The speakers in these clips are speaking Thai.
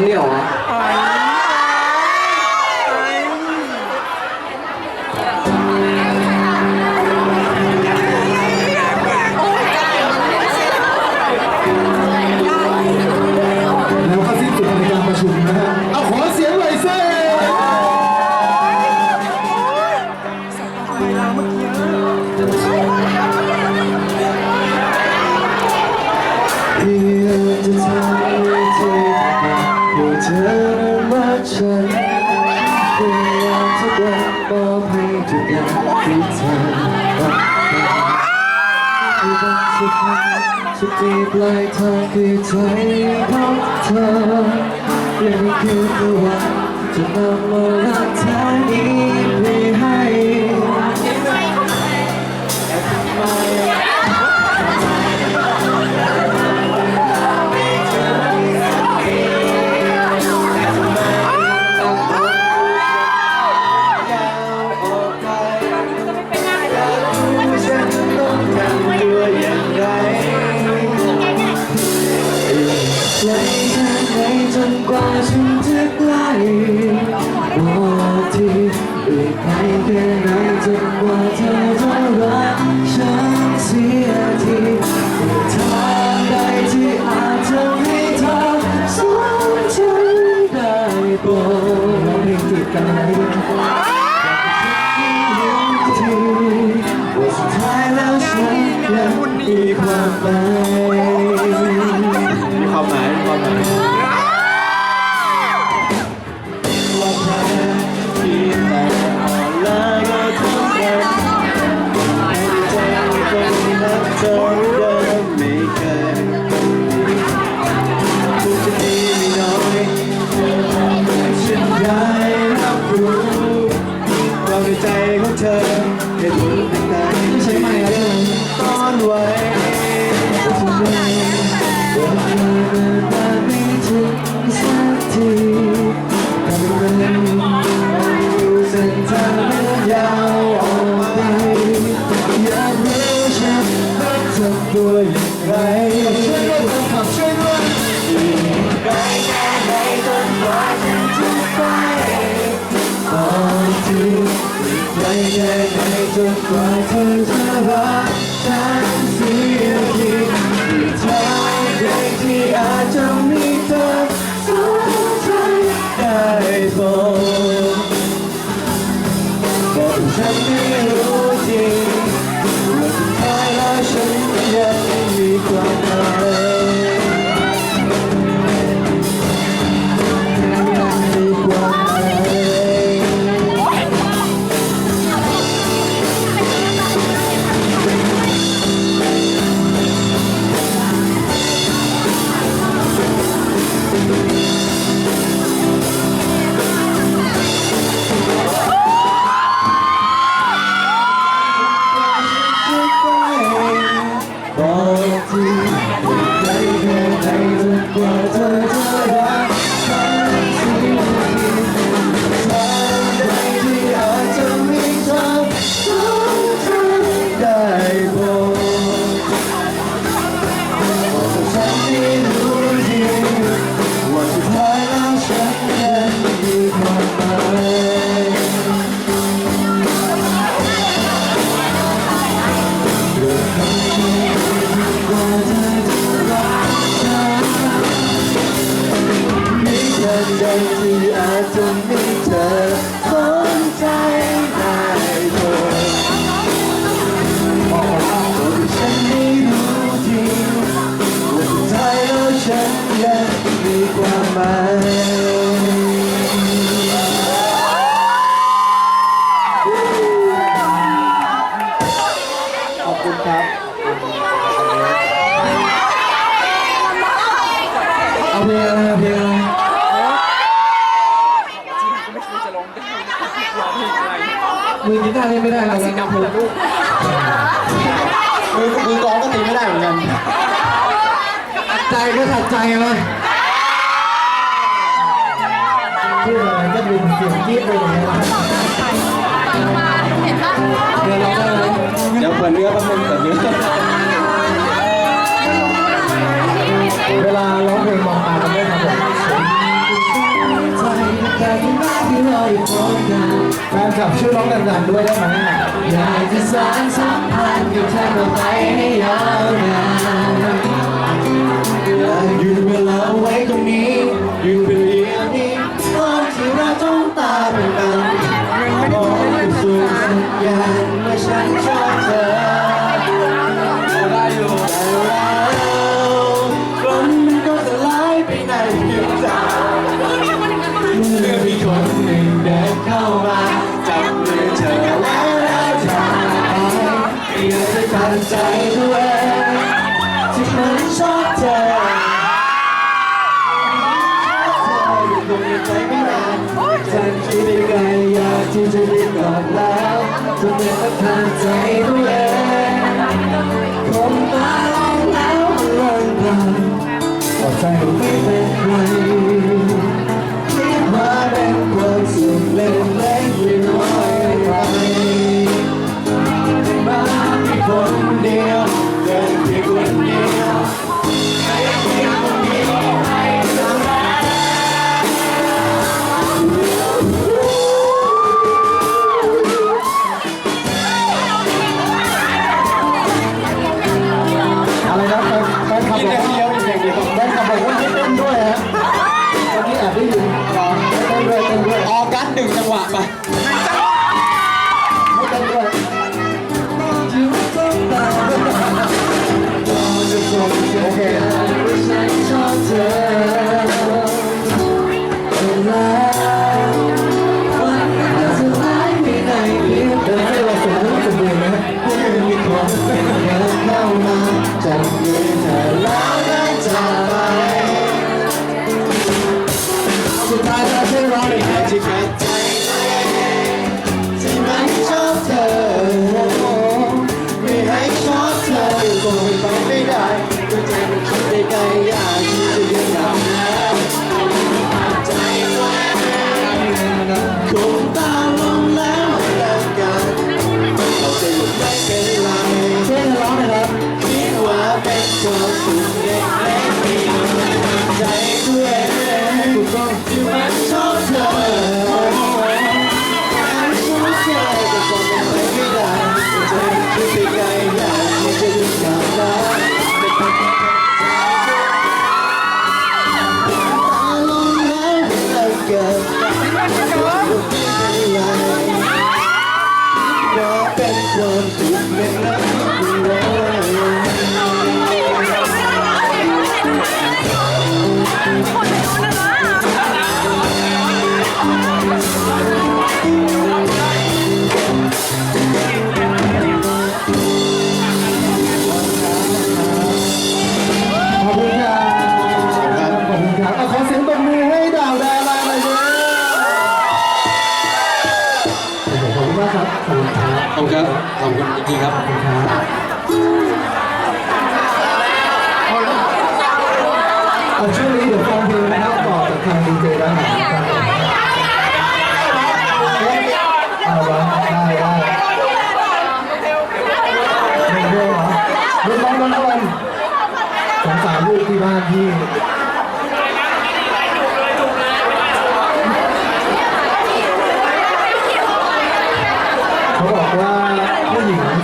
没有啊。 สุดที่ปลายทางคือใจของเธอและนี่คือประวัติจะนำมารักแท้นี้ไปให้ ใจให้จนกว่าเธอจะรักฉันเสียที ใดที่อาจจะไม่เจอคนใจได้เลยตัวฉันไม่รู้ทีว่าสุดท้ายแล้วฉันยังมีความหมายครับเอาเพลงอะไรเพลง มือกีตาร์เล่นไม่ได้เราเลยนะคุณกมือมือกองก็ตีไม่ได้เหมือนกันใจก็ถัดใจเลยพูดอะไรก็ดึงเสียงกี้ไปอย่างนี้เดี๋ยวเราก็เดี๋ยวเปิดเนื้อแป๊บนึงเปินื้เวลาร้องเพลงมองตากันได้ครับผม แฟนคลับช่วยร้องดังๆด้วยได้ไหมอยากจะสานสัมพันธ์ ใจตัวเองที่มันชอบเธอคงยังไปไม่นานฉันคิดไม่ไกลอยากที่จะได้กอดแล้วจนเป็นต้องานใจตัวเองผมตาลงแล้วมันเลิกกันขอใจไม่เป็นไร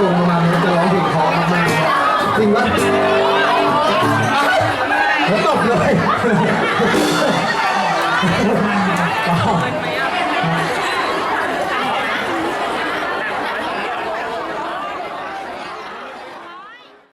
ทรงประมาณนี้จะร้องเพลงเพราะมากๆจริงปะผมตบเลย